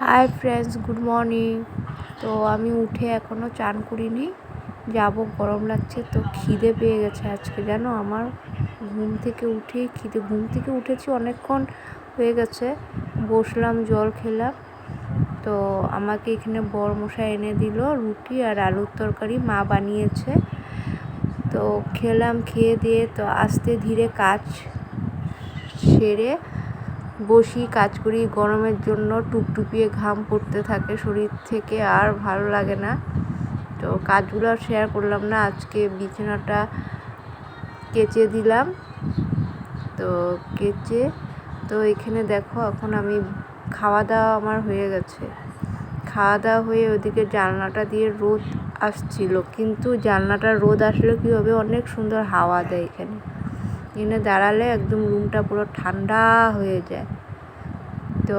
Hi friends good morning তো আমি উঠে এখনও চান করিনি। যাব, গরম লাগছে তো খিদে পেয়ে গেছে আজকে, জানো? আমার ঘুম থেকে উঠে খিদে, ঘুম থেকে উঠেছি অনেকক্ষণ হয়ে গেছে। বসলাম, জল খেলাম। তো আমাকে এখানে মশাই এনে দিল, রুটি আর আলুর তরকারি মা বানিয়েছে। তো খেলাম, খেয়ে দিয়ে তো আস্তে ধীরে কাজ সেরে বসি, কাজ করি, গরমের জন্য টুপটুপিয়ে ঘাম পড়তে থাকে শরীর থেকে আর ভালো লাগে না। তো কাজগুলো আর শেয়ার করলাম না, আজকে বিছানাটা কেচে দিলাম। তো কেচে, তো এখানে দেখো এখন আমি খাওয়া দাওয়া আমার হয়ে গেছে। খাওয়া দাওয়া হয়ে ওদিকে জানলাটা দিয়ে রোদ আসছিল, কিন্তু জানলাটা রোদ আসলে কী হবে? অনেক সুন্দর হাওয়া দেয় এখানে। এনে দাঁড়ালে একদম রুমটা পুরো ঠান্ডা হয়ে যায়। তো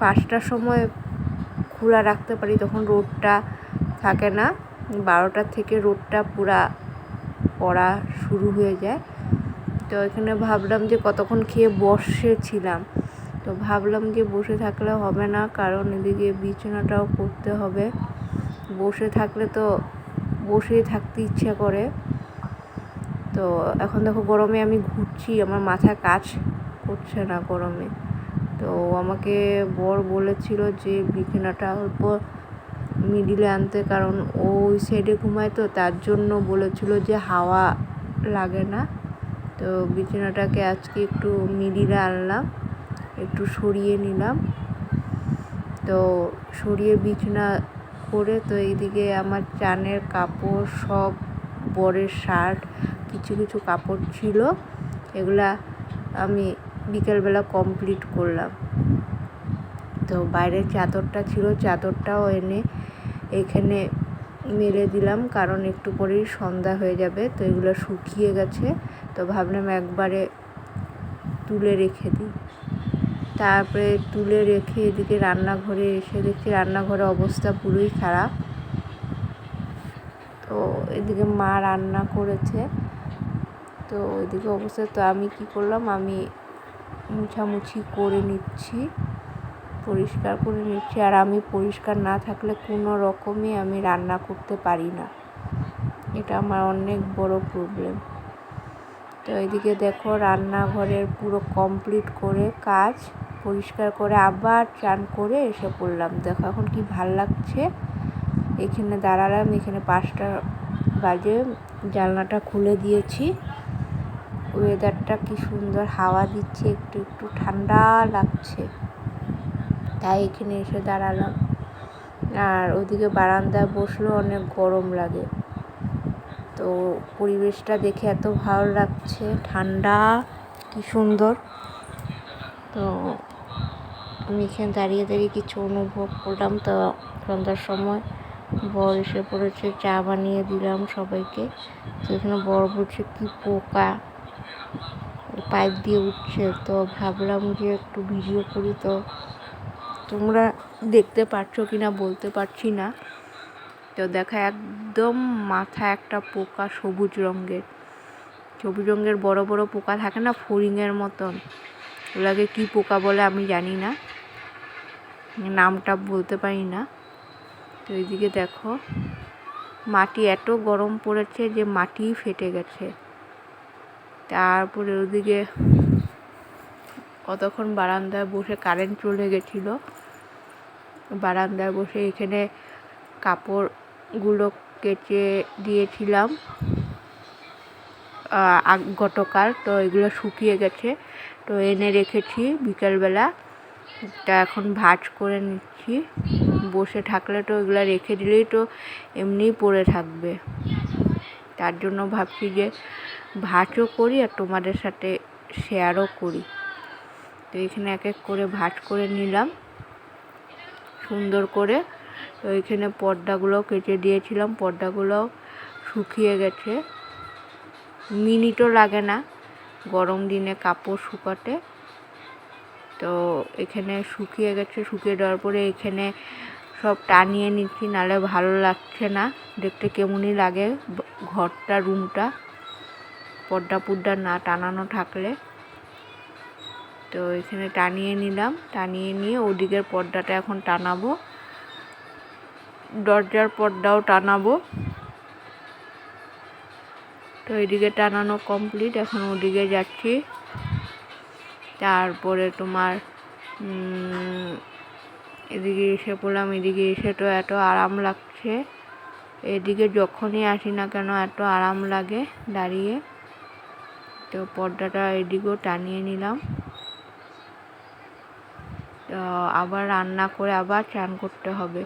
পাঁচটার সময় খোলা রাখতে পারি, তখন রোদটা থাকে না। বারোটার থেকে রোদটা পুরা পড়া শুরু হয়ে যায়। তো এখানে ভাবলাম যে কতক্ষণ খেয়ে বসেছিলাম। তো ভাবলাম যে বসে থাকলে হবে না, কারণ এদিকে বিছানাটাও করতে হবে। বসে থাকলে তো বসেই থাকতে ইচ্ছে করে। তো এখন দেখো গরমে আমি ঘুরছি, আমার মাথায় কাজ করছে না গরমে। তো আমাকে বর বলেছিল যে বিছানাটা অল্প মিডিলে আনতে, কারণ ওই সাইডে ঘুমায় তো, তার জন্য বলেছিল যে হাওয়া লাগে না। তো বিছানাটাকে আজকে একটু মিডিলে আনলাম, একটু সরিয়ে নিলাম। তো সরিয়ে বিছানা করে তো এইদিকে আমার চানের কাপড় সব বরের শার্ট কিছু কিছু কাপড় ছিল, এগুলা আমি বিকেলবেলা কমপ্লিট করলাম। তো বাইরের চাদরটা ছিল, চাদরটাও এনে এখানে মেলে দিলাম, কারণ একটু পরেই সন্ধ্যা হয়ে যাবে, তো এগুলো শুকিয়ে গেছে, তো ভাবলাম একবারে তুলে রেখে দিই। তারপরে তুলে রেখে এদিকে রান্নাঘরে এসে দেখছি রান্নাঘরের অবস্থা পুরোই খারাপ। তো এদিকে মা রান্না করেছে তো ওইদিকে অবস্থা, তো আমি কি করলাম, আমি মুছামুছি করে নিচ্ছি, পরিষ্কার করে নিচ্ছি। আর আমি পরিষ্কার না থাকলে কোনো রকমই আমি রান্না করতে পারি না। এটা আমার অনেক বড় প্রবলেম তো এদিকে দেখো রান্নাঘরের পুরো কমপ্লিট করে কাজ পরিষ্কার করে আবার চান করে এসে পড়লাম। দেখো এখন কি ভালো লাগছে। এখানে দাঁড়ালাম, এখানে পাঁচটা বাজে, জানলাটা খুলে দিয়েছি। ওয়েদারটা কি সুন্দর, হাওয়া দিচ্ছে, একটু একটু ঠান্ডা লাগছে। তাই এখানে এসে দাঁড়ালাম। আর ওদিকে বারান্দায় বসলেও অনেক গরম লাগে। তো পরিবেশটা দেখে এত ভালো লাগছে, ঠান্ডা, কি সুন্দর। তো আমি এখানে দাঁড়িয়ে দাঁড়িয়ে কিছু অনুভব করলাম। তো সন্ধ্যার সময় বর এসে পড়েছে, চা বানিয়ে দিলাম সবাইকে। তো এখানে বর বলছে, কী পোকা? পাইপ দিয়ে উঠছে, তো ভাবলাম যে একটু ভিডিও করি, তো তোমরা দেখতে পারছ কি না বলতে পারছি না। তো দেখা, একদম মাথা একটা পোকা সবুজ রঙের। সবুজ রঙের বড় বড় পোকা থাকে না ফড়িংয়ের মতন। ওগুলাকে কী পোকা বলে আমি জানি না। নামটা বলতে পারি না। তো এইদিকে দেখো, মাটি এত গরম পড়েছে যে মাটি ফেটে গেছে। তারপরে ওদিকে কতক্ষণ বারান্দায় বসে কারেন্ট চলে গেছিল। বারান্দায় বসে এখানে কাপড়গুলো কেচে দিয়েছিলাম। গতকাল তো এগুলো শুকিয়ে গেছে, তো এনে রেখেছি বিকালবেলা। তা এখন ভাজ করে নিচ্ছি। বসে থাকলে তো এগুলো রেখে দিলেই তো এমনিই পড়ে থাকবে। তার জন্য ভাবছি যে ভাজও করি আর তোমাদের সাথে শেয়ারও করি। তো এখানে এক এক করে ভাজ করে নিলাম। সুন্দর করে তো এখানে পর্দাগুলো কেটে দিয়েছিলাম। পর্দাগুলো শুকিয়ে গেছে। মিনিটও লাগে না গরম দিনে কাপড় শুকাতে। তো এখানে শুকিয়ে গেছে। শুকিয়ে দেওয়ার পরে এখানে সব টানিয়ে নিচ্ছি, নালে ভালো লাগছে না। দেখতে কেমনই লাগে ঘরটা, রুমটা। পর্দা পুড্ডা না টানানো থাকলে। তো এখানে টানিয়ে নিলাম, টানিয়ে নিয়ে ওদিকের পর্দাটা এখন টানাবো। দরজার পর্দাও টানাবো। তো এদিকে টানানো কমপ্লিট, এখন ওদিকে যাচ্ছি। তারপরে তোমার এদিকে এসে পড়লাম, এদিকে এসে তো এত আরাম লাগছে। এদিকে যখনই আসি না কেন এত আরাম লাগে দাঁড়িয়ে। তো পর্দাটা এদিকেও টানিয়ে নিলাম। তো আবার রান্না করে আবার চান করতে হবে।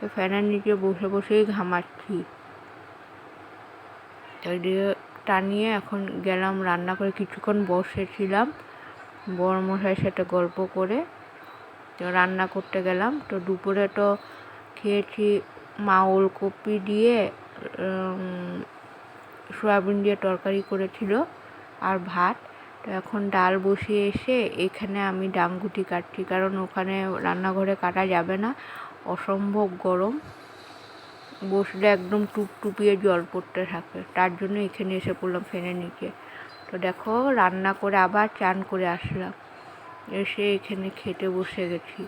তো ফ্যানের নিচে বসে বসেই ঘামাচ্ছি। তো এদিকে টানিয়ে এখন গেলাম, রান্না করে কিছুক্ষণ বসেছিলাম। বড় মশাইয়ের সাথে গল্প করে তো রান্না করতে গেলাম। তো দুপুরে তো খেয়েছি মা ওলকপি দিয়ে সয়াবিন দিয়ে তরকারি করেছিল আর ভাত। তো এখন ডাল বসিয়ে এসে এখানে আমি ডাংগুটি কাটছি, কারণ ওখানে রান্নাঘরে কাটা যাবে না। অসম্ভব গরম। বসলে একদম টুপটুপিয়ে জল পড়তে থাকে। তার জন্য এখানে এসে পড়লাম ফ্যানের নিচে। তো দেখো, রান্না করে আবার চান করে আসলাম। এসে এখানে খেতে বসে গেছি।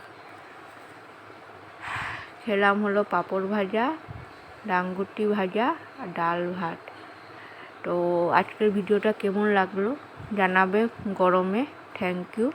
খেলাম হলো পাঁপড় ভাজা ডাঙ্গুটি ভাজা আর ডাল ভাত। তো আজকের ভিডিওটা কেমন লাগল জানাবে গরমে। Thank you